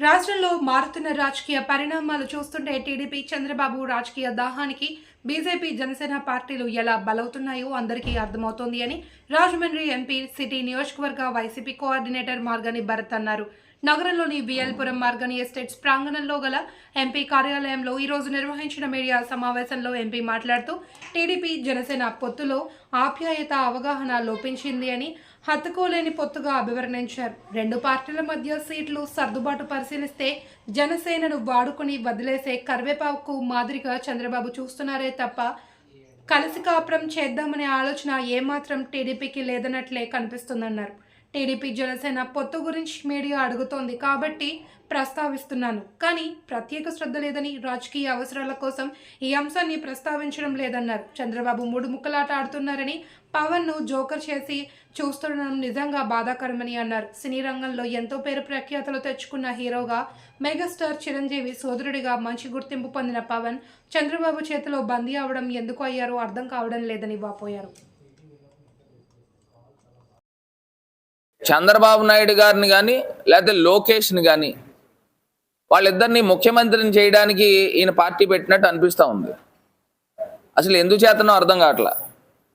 రాష్ట్రంలో మారుతున్న రాజకీయ పరిణామాలు చూస్తుంటే టీడీపీ చంద్రబాబు రాజకీయ దాహానికి బీజేపీ జనసేన పార్టీలు ఎలా బలవుతున్నాయో అందరికీ అర్థమవుతోంది అని రాజమండ్రి ఎంపీ సిటీ నియోజకవర్గ వైసీపీ కోఆర్డినేటర్ మార్గని భరత్ అన్నారు. నగరంలోని బియల్పురం మార్గని ఎస్టేట్స్ ప్రాంగణంలో గల ఎంపీ కార్యాలయంలో ఈరోజు నిర్వహించిన మీడియా సమావేశంలో ఎంపీ మాట్లాడుతూ టీడీపీ జనసేన పొత్తులో ఆప్యాయత అవగాహన లోపించింది అని హత్తుకోలేని పొత్తుగా అభివర్ణించారు. రెండు పార్టీల మధ్య సీట్లు సర్దుబాటు పరిశీలిస్తే జనసేనను వాడుకుని వదిలేసే కరివేపాకు మాదిరిగా చంద్రబాబు చూస్తున్నారే తప్ప కలిసి కాపురం చేద్దామనే ఆలోచన ఏమాత్రం టీడీపీకి లేదన్నట్లే కనిపిస్తుందన్నారు. టీడీపీ జనసేన పొత్తు గురించి మీడియా అడుగుతోంది కాబట్టి ప్రస్తావిస్తున్నాను. కానీ ప్రత్యేక శ్రద్ధ లేదని రాజకీయ అవసరాల కోసం ఈ అంశాన్ని ప్రస్తావించడం లేదన్నారు. చంద్రబాబు మూడు ముక్కలాట ఆడుతున్నారని పవన్ను జోకర్ చేసి చూస్తుండడం నిజంగా బాధాకరమని అన్నారు. సినీ రంగంలో ఎంతో పేరు ప్రఖ్యాతలు తెచ్చుకున్న హీరోగా మెగాస్టార్ చిరంజీవి సోదరుడిగా మంచి గుర్తింపు పొందిన పవన్ చంద్రబాబు చేతిలో బందీ అవడం ఎందుకు అయ్యారో అర్థం కావడం లేదని వాపోయారు. చంద్రబాబు నాయుడు గారిని కానీ లేకపోతే లోకేష్ని కానీ వాళ్ళిద్దరిని ముఖ్యమంత్రిని చేయడానికి ఈయన పార్టీ పెట్టినట్టు అనిపిస్తూ ఉంది. అసలు ఎందుకు చేతనో అర్థం కావట్లా.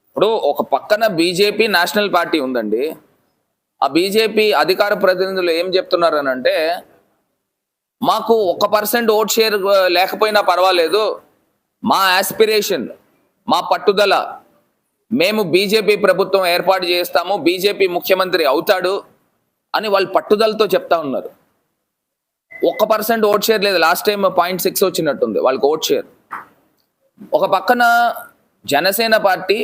ఇప్పుడు ఒక పక్కన బీజేపీ నేషనల్ పార్టీ ఉందండి. ఆ బీజేపీ అధికార ప్రతినిధులు ఏం చెప్తున్నారు అని అంటే మాకు ఒక పర్సెంట్ ఓట్ షేర్ లేకపోయినా పర్వాలేదు మా ఆస్పిరేషన్ మా పట్టుదల మేము బీజేపీ ప్రభుత్వం ఏర్పాటు చేస్తాము బీజేపీ ముఖ్యమంత్రి అవుతాడు అని వాళ్ళు పట్టుదలతో చెప్తా ఉన్నారు. ఒక్క పర్సెంట్ ఓట్ షేర్ లేదు. లాస్ట్ టైం పాయింట్ సిక్స్ వచ్చినట్టుంది వాళ్ళకి ఓట్ షేర్. ఒక పక్కన Janasena party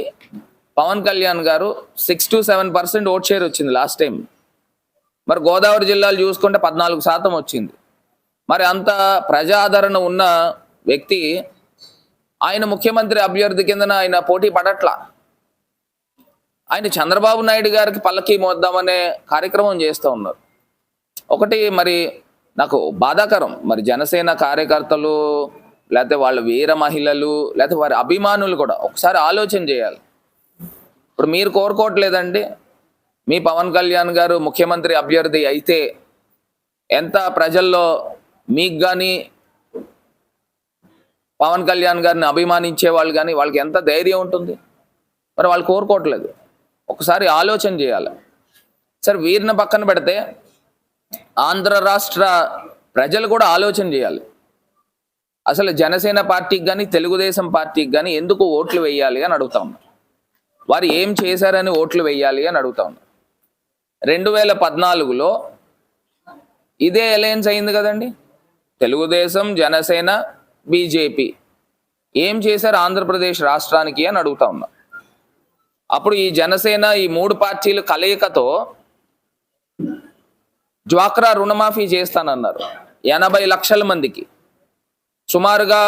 Pawan Kalyan garu six to seven percent vote share వచ్చింది లాస్ట్ టైం మరి గోదావరి జిల్లాలు చూసుకుంటే పద్నాలుగు శాతం వచ్చింది. మరి అంత ప్రజాదరణ ఉన్న వ్యక్తి ఆయన ముఖ్యమంత్రి అభ్యర్థి కిందన ఆయన పోటీ పడట్లా? ఆయన చంద్రబాబు నాయుడు గారికి పల్లకి మోద్దామనే కార్యక్రమం చేస్తూ ఉన్నారు. ఒకటి మరి నాకు బాధాకరం. మరి జనసేన కార్యకర్తలు లేకపోతే వాళ్ళ వీర మహిళలు లేకపోతే వారి అభిమానులు కూడా ఒకసారి ఆలోచన చేయాలి. ఇప్పుడు మీరు కోరుకోవట్లేదండి. మీ పవన్ కళ్యాణ్ గారు ముఖ్యమంత్రి అభ్యర్థి అయితే ఎంత ప్రజల్లో మీకు కానీ పవన్ కళ్యాణ్ గారిని అభిమానించే వాళ్ళు కానీ వాళ్ళకి ఎంత ధైర్యం ఉంటుంది? మరి వాళ్ళు కోరుకోవట్లేదు. ఒకసారి ఆలోచన చేయాలి. సరే వీరిని పక్కన పెడితే ఆంధ్ర రాష్ట్ర ప్రజలు కూడా ఆలోచన చేయాలి. అసలు జనసేన పార్టీకి కానీ తెలుగుదేశం పార్టీకి కానీ ఎందుకు ఓట్లు వేయాలి అని అడుగుతా ఉన్నారు. వారు ఏం చేశారని ఓట్లు వేయాలి అని అడుగుతా ఉన్నారు. రెండు వేల పద్నాలుగులో ఇదే అలయన్స్ అయింది కదండి. తెలుగుదేశం జనసేన బీజేపీ. ఏం చేశారు ఆంధ్రప్రదేశ్ రాష్ట్రానికి అని అడుగుతా ఉన్నా. అప్పుడు ఈ జనసేన ఈ మూడు పార్టీలు కలయికతో డ్వాక్రా రుణమాఫీ చేస్తానన్నారు. ఎనభై లక్షల మందికి. సుమారుగా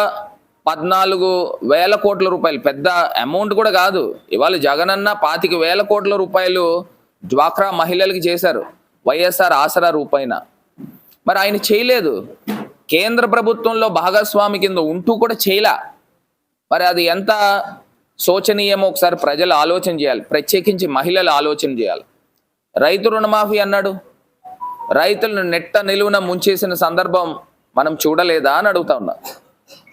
పద్నాలుగు వేల కోట్ల రూపాయలు. పెద్ద అమౌంట్ కూడా కాదు. ఇవాళ జగనన్న పాతిక వేల కోట్ల రూపాయలు డ్వాక్రా మహిళలకి చేశారు. వైఎస్ఆర్ ఆసరా రూపాయన మరి ఆయన చేయలేదు. కేంద్ర ప్రభుత్వంలో భాగస్వామి కింద ఉంటూ కూడా చేయలా. మరి అది ఎంత శోచనీయమో ఒకసారి ప్రజలు ఆలోచన చేయాలి. ప్రత్యేకించి మహిళలు ఆలోచన చేయాలి. రైతు రుణమాఫీ అన్నాడు. రైతులను నెట్ట నిలువున ముంచేసిన సందర్భం మనం చూడలేదా అని అడుగుతా ఉన్నా.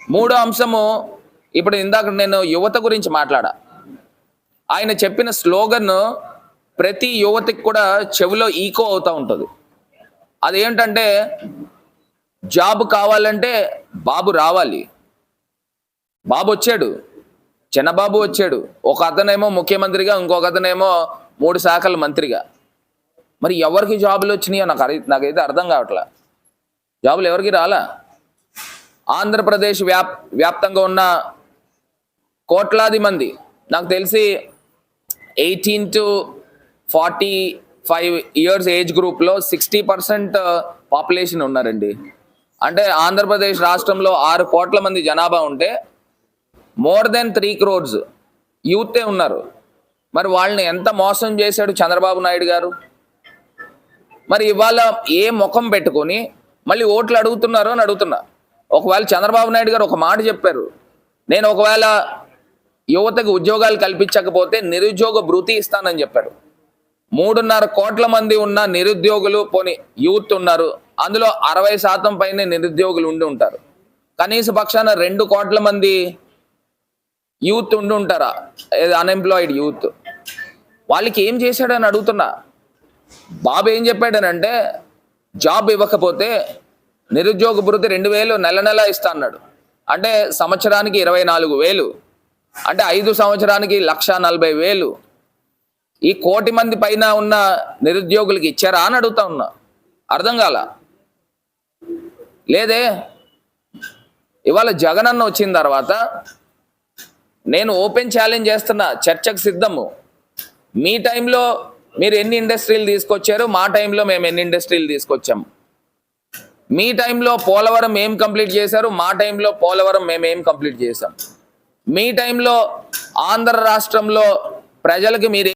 మూడో అంశము ఇప్పుడు ఇందాక నేను యువత గురించి మాట్లాడా. ఆయన చెప్పిన స్లోగన్ ప్రతి యువతికి కూడా చెవిలో ఈకో అవుతూ ఉంటుంది. అదేంటంటే జాబ్ కావాలంటే బాబు రావాలి. బాబు వచ్చాడు. చిన్నబాబు వచ్చాడు. ఒక అతనేమో ముఖ్యమంత్రిగా ఇంకొక అతనేమో మూడు శాఖల మంత్రిగా. మరి ఎవరికి జాబులు వచ్చినాయో నాకు నాకైతే అర్థం కావట్లా. జాబులు ఎవరికి రాలా? ఆంధ్రప్రదేశ్ వ్యాప్ వ్యాప్తంగా ఉన్న కోట్లాది మంది. నాకు తెలిసి eighteen to forty five years age గ్రూప్లో సిక్స్టీ పర్సెంట్ పాపులేషన్ ఉన్నారండి. అంటే ఆంధ్రప్రదేశ్ రాష్ట్రంలో ఆరు కోట్ల మంది జనాభా ఉంటే మోర్ దెన్ త్రీ క్రోర్స్ యూతే ఉన్నారు. మరి వాళ్ళని ఎంత మోసం చేశాడు చంద్రబాబు నాయుడు గారు? మరి ఇవాళ ఏ ముఖం పెట్టుకొని మళ్ళీ ఓట్లు అడుగుతున్నారు అని అడుగుతున్నా. ఒకవేళ చంద్రబాబు నాయుడు గారు ఒక మాట చెప్పారు. నేను ఒకవేళ యువతకు ఉద్యోగాలు కల్పించకపోతే నిరుద్యోగ భృతి ఇస్తానని చెప్పాడు. మూడున్నర కోట్ల మంది ఉన్న నిరుద్యోగులు పోని యూత్ ఉన్నారు. అందులో అరవై శాతం పైన నిరుద్యోగులు ఉండి ఉంటారు. కనీస పక్షాన రెండు కోట్ల మంది యూత్ ఉండి ఉంటారా? Unemployed youth. వాళ్ళకి ఏం చేశాడని అడుగుతున్నా. బాబు ఏం చెప్పాడనంటే జాబ్ ఇవ్వకపోతే నిరుద్యోగ భృతి రెండు వేలు నెల నెల ఇస్తా అన్నాడు. అంటే సంవత్సరానికి ఇరవై నాలుగు వేలు. అంటే ఐదు సంవత్సరానికి లక్ష నలభై వేలు. ఈ కోటి మంది పైన ఉన్న నిరుద్యోగులకి ఇచ్చారా అని అడుగుతా ఉన్నా. అర్థం కాల? లేదే. ఇవాళ జగనన్న వచ్చిన తర్వాత నేను ఓపెన్ ఛాలెంజ్ చేస్తున్నా చర్చకు సిద్ధము. మీ టైంలో మీరు ఎన్ని ఇండస్ట్రీలు తీసుకొచ్చారు మా టైంలో మేము ఎన్ని ఇండస్ట్రీలు తీసుకొచ్చాము మీ టైంలో పోలవరం ఏం కంప్లీట్ చేశారు మా టైంలో పోలవరం మేము ఏం కంప్లీట్ చేసాం మీ టైంలో ఆంధ్ర రాష్ట్రంలో ప్రజలకు మీరు